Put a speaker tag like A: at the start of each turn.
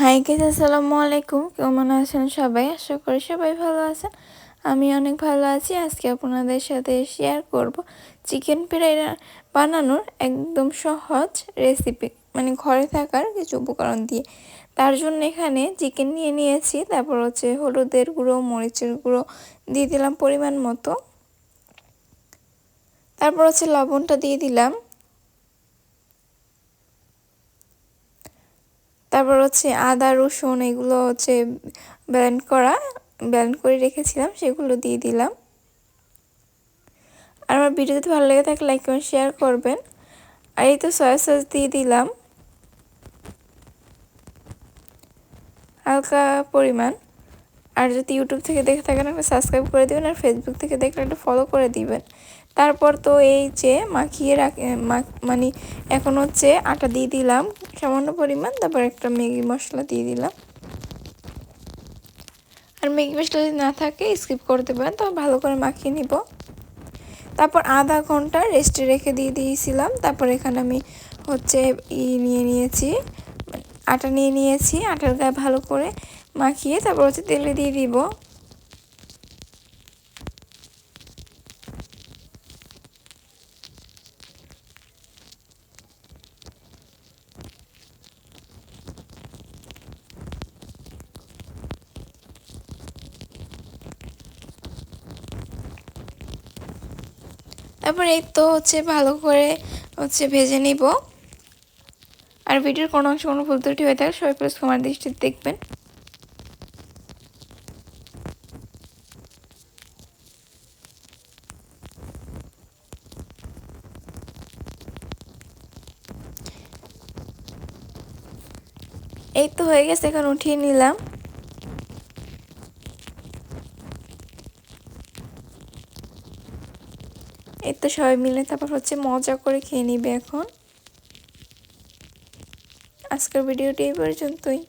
A: High guess আসসালামু আলাইকুম। কেমন আছেন সবাই? আশা করি সবাই ভালো আছেন। আমি অনেক ভালো আছি। আজকে আপনাদের সাথে শেয়ার করব চিকেন ফ্রাই বানানোর একদম সহজ রেসিপি মানে ঘরে থাকার কিছু উপকরণ দিয়ে। তার জন্য এখানে চিকেন নিয়ে নিয়েছি, তারপর হচ্ছে হলুদের গুঁড়ো, মরিচের গুঁড়ো দিয়ে দিলাম পরিমাণ মতো। তারপর হচ্ছে লবণটা দিয়ে দিলাম। তারপর হচ্ছে আদা, রসুন এগুলো হচ্ছে ব্লেন্ড করা ব্লেন্ড করে রেখেছিলাম, সেগুলো দিয়ে দিলাম। আর আমার ভিডিওতে ভালো লেগে থাকলে লাইক কমেন্ট শেয়ার করবেন। আর এই তো সয়া সস দিয়ে দিলাম। হালকা পরিমাণ। আর যদি ইউটিউব থেকে দেখে থাকেন, একটা সাবস্ক্রাইব করে দেবেন আর ফেসবুক থেকে দেখলে একটা ফলো করে দিবেন। তারপর তো এই যে মাখিয়ে রাখ মানে এখন হচ্ছে আটা দিয়ে দিলাম, সামান্য পরিমাণ, তারপর একটা ম্যাগি মশলা দিয়ে দিলাম। আর ম্যাগি মশলা যদি না থাকে স্কিপ করতে পারেন তো ভালো করে মাখিয়ে নিব। তারপর আধা ঘণ্টা রেস্টে রেখে দিয়ে দিয়েছিলাম, তারপর এখানে আমি হচ্ছে ই নিয়ে নিয়েছি, আটা নিয়ে নিয়েছি, আটার গায়ে ভালো করে মাখিয়ে তারপর হচ্ছে তেলে দিয়ে দিব। তারপর এই তো হচ্ছে ভালো করে হচ্ছে ভেজে নিব। আর ভিডিওর কোনো অংশ কোনো ভুল ত্রুটি হয়ে থাকে, সবাই কুমার দৃষ্টিতে দেখবেন। এই তো হয়ে গেছে, এখন উঠিয়ে নিলাম। এই তো সবাই মিলে তারপর হচ্ছে মজা করে খেয়ে নিবে এখন। আজকের ভিডিওটি এই পর্যন্তই।